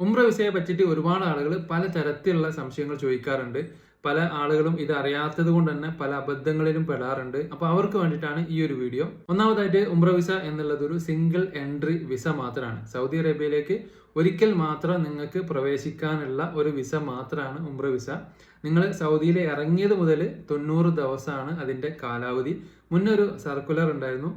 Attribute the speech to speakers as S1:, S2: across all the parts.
S1: ഉംറ വിസയെ പറ്റിയിട്ട് ഒരുപാട് ആളുകൾ പലതരത്തിലുള്ള സംശയങ്ങൾ ചോദിക്കാറുണ്ട്. പല ആളുകളും ഇത് അറിയാത്തത് കൊണ്ട് തന്നെ പല അബദ്ധങ്ങളിലും പെടാറുണ്ട്. അപ്പൊ അവർക്ക് വേണ്ടിയിട്ടാണ് ഈ ഒരു വീഡിയോ. ഒന്നാമതായിട്ട് ഉംറ വിസ എന്നുള്ളത് ഒരു സിംഗിൾ എൻട്രി വിസ മാത്രമാണ്. സൗദി അറേബ്യയിലേക്ക് ഒരിക്കൽ മാത്രം നിങ്ങൾക്ക് പ്രവേശിക്കാനുള്ള ഒരു വിസ മാത്രമാണ് ഉംറ വിസ. നിങ്ങൾ സൗദിയിൽ ഇറങ്ങിയത് മുതൽ തൊണ്ണൂറ് ദിവസമാണ് അതിന്റെ കാലാവധി. മുന്നൊരു സർക്കുലർ ഉണ്ടായിരുന്നു.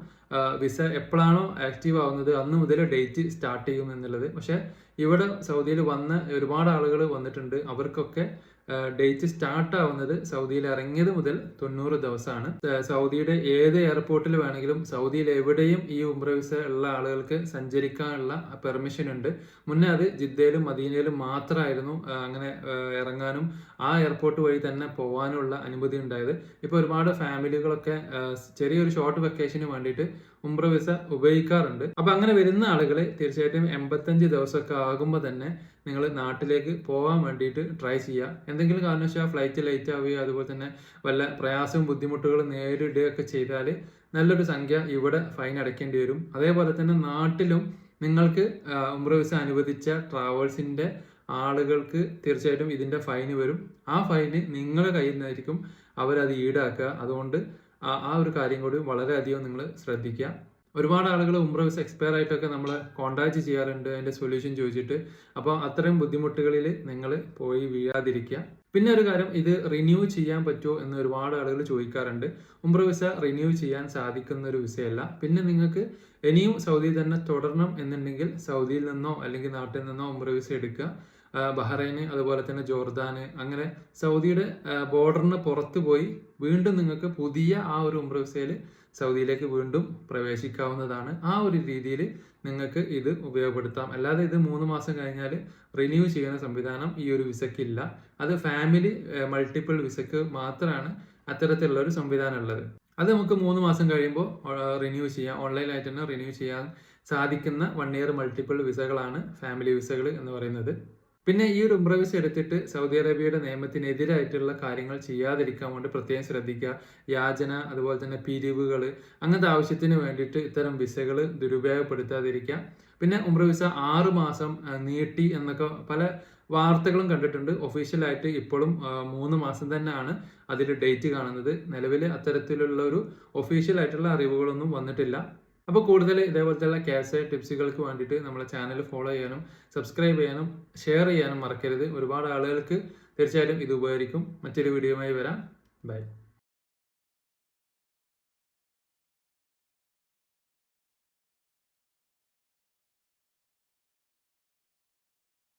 S1: വിസ എപ്പോഴാണോ ആക്റ്റീവ് ആവുന്നത് അന്ന് മുതൽ ഡേറ്റ് സ്റ്റാർട്ട് ചെയ്യും എന്നുള്ളത്. പക്ഷെ ഇവിടെ സൗദിയിൽ വന്ന ഒരുപാട് ആളുകൾ വന്നിട്ടുണ്ട്. അവർക്കൊക്കെ ഡേറ്റ് സ്റ്റാർട്ട് ആവുന്നത് സൗദിയിൽ ഇറങ്ങിയത് മുതൽ തൊണ്ണൂറ് ദിവസമാണ്. സൗദിയുടെ ഏത് എയർപോർട്ടിൽ വേണമെങ്കിലും സൗദിയിൽ എവിടെയും ഈ ഉംറ വിസ ഉള്ള ആളുകൾക്ക് സഞ്ചരിക്കാനുള്ള പെർമിഷൻ ഉണ്ട്. മുന്നേ അത് ജിദ്ദയിലും മദീനയിലും മാത്രമായിരുന്നു അങ്ങനെ ഇറങ്ങാനും ആ എയർപോർട്ട് വഴി തന്നെ പോകാനുള്ള അനുമതി ഉണ്ടായത്. ഇപ്പോൾ ഒരുപാട് ഫാമിലികളൊക്കെ ചെറിയൊരു ഷോർട്ട് വെക്കേഷന് വേണ്ടിയിട്ട് ഉംറ വിസ ഉപയോഗിക്കാറുണ്ട്. അപ്പൊ അങ്ങനെ വരുന്ന ആളുകൾ തീർച്ചയായിട്ടും എൺപത്തഞ്ച് ദിവസമൊക്കെ ആകുമ്പോൾ തന്നെ നിങ്ങൾ നാട്ടിലേക്ക് പോകാൻ വേണ്ടിയിട്ട് ട്രൈ ചെയ്യുക എന്തെങ്കിലും കാരണവശാൽ ഫ്ലൈറ്റ് ലേറ്റ് ആവുകയോ അതുപോലെ തന്നെ വല്ല പ്രയാസവും ബുദ്ധിമുട്ടുകളും നേരിടുകയൊക്കെ ചെയ്താൽ നല്ലൊരു സംഖ്യ ഇവിടെ ഫൈൻ അടയ്ക്കേണ്ടി വരും. അതേപോലെ തന്നെ നാട്ടിലും നിങ്ങൾക്ക് ഉംറ വിസ അനുവദിച്ച ട്രാവൽസിന്റെ ആളുകൾക്ക് തീർച്ചയായിട്ടും ഇതിന്റെ ഫൈന് വരും. ആ ഫൈന് നിങ്ങളുടെ കയ്യിൽ നിന്നായിരിക്കും അവരത് ഈടാക്കുക. അതുകൊണ്ട് ആ ഒരു കാര്യം കൂടി വളരെയധികം നിങ്ങൾ ശ്രദ്ധിക്കുക. ഒരുപാട് ആളുകൾ ഉംറ വിസ എക്സ്പയർ ആയിട്ടൊക്കെ നമ്മളെ കോൺടാക്ട് ചെയ്യാറുണ്ട് അതിന്റെ സൊല്യൂഷൻ ചോദിച്ചിട്ട്. അപ്പോൾ അത്തരം ബുദ്ധിമുട്ടുകളിൽ നിങ്ങൾ പോയി വീഴാതിരിക്കുക പിന്നെ ഒരു കാര്യം ഇത് റിന്യൂ ചെയ്യാൻ പറ്റുമോ എന്ന് ഒരുപാട് ആളുകൾ ചോദിക്കാറുണ്ട്. ഉംറ വിസ റിന്യൂ ചെയ്യാൻ സാധിക്കുന്ന ഒരു വിസയല്ല. പിന്നെ നിങ്ങൾക്ക് ഇനിയും സൗദി തന്നെ തുടരണം എന്നുണ്ടെങ്കിൽ സൗദിയിൽ നിന്നോ അല്ലെങ്കിൽ നാട്ടിൽ നിന്നോ ഉംറ വിസ എടുക്കുക. ബഹ്റൈന് അതുപോലെ തന്നെ ജോർദാന് അങ്ങനെ സൗദിയുടെ ബോർഡറിന് പുറത്ത് പോയി വീണ്ടും നിങ്ങൾക്ക് പുതിയ ആ ഒരു ഉംറ വിസയിൽ സൗദിയിലേക്ക് വീണ്ടും പ്രവേശിക്കാവുന്നതാണ്. ആ ഒരു രീതിയിൽ നിങ്ങൾക്ക് ഇത് ഉപയോഗപ്പെടുത്താം. അല്ലാതെ ഇത് മൂന്ന് മാസം കഴിഞ്ഞാൽ റിന്യൂ ചെയ്യുന്ന സംവിധാനം ഈ ഒരു വിസയ്ക്കില്ല. അത് ഫാമിലി മൾട്ടിപ്പിൾ വിസയ്ക്ക് മാത്രമാണ് അത്തരത്തിലുള്ള ഒരു സംവിധാനം ഉള്ളത്. അത് നമുക്ക് മൂന്ന് മാസം കഴിയുമ്പോൾ റിന്യൂ ചെയ്യാം. ഓൺലൈനായിട്ട് തന്നെ റിന്യൂ ചെയ്യാൻ സാധിക്കുന്ന വൺ ഇയർ മൾട്ടിപ്പിൾ വിസകളാണ് ഫാമിലി വിസകൾ എന്ന് പറയുന്നത്. പിന്നെ ഈ ഒരു ഉംറ വിസ എടുത്തിട്ട് സൗദി അറേബ്യയുടെ നിയമത്തിനെതിരായിട്ടുള്ള കാര്യങ്ങൾ ചെയ്യാതിരിക്കാൻ വേണ്ടി പ്രത്യേകം ശ്രദ്ധിക്കുക. യാചന അതുപോലെ തന്നെ പിരിവുകൾ അങ്ങനത്തെ ആവശ്യത്തിന് വേണ്ടിയിട്ട് ഇത്തരം വിസകൾ ദുരുപയോഗപ്പെടുത്താതിരിക്കുക. പിന്നെ ഉംറ വിസ ആറ് മാസം നീട്ടി എന്നൊക്കെ പല വാർത്തകളും കണ്ടിട്ടുണ്ട്. ഒഫീഷ്യലായിട്ട് ഇപ്പോഴും മൂന്ന് മാസം തന്നെയാണ് അതിൽ ഡേറ്റ് കാണുന്നത്. നിലവിൽ അത്തരത്തിലുള്ള ഒരു ഒഫീഷ്യൽ ആയിട്ടുള്ള അറിവുകളൊന്നും വന്നിട്ടില്ല. അപ്പോൾ കൂടുതൽ ഇതേപോലത്തെ ക്യാഷ് ടിപ്സുകൾക്ക് വേണ്ടിയിട്ട് നമ്മളെ ചാനൽ ഫോളോ ചെയ്യാനും സബ്സ്ക്രൈബ് ചെയ്യാനും ഷെയർ ചെയ്യാനും മറക്കരുത്. ഒരുപാട് ആളുകൾക്ക് തീർച്ചയായിട്ടും ഇത് ഉപകരിക്കും. മറ്റൊരു വീഡിയോയുമായി വരാം. ബൈ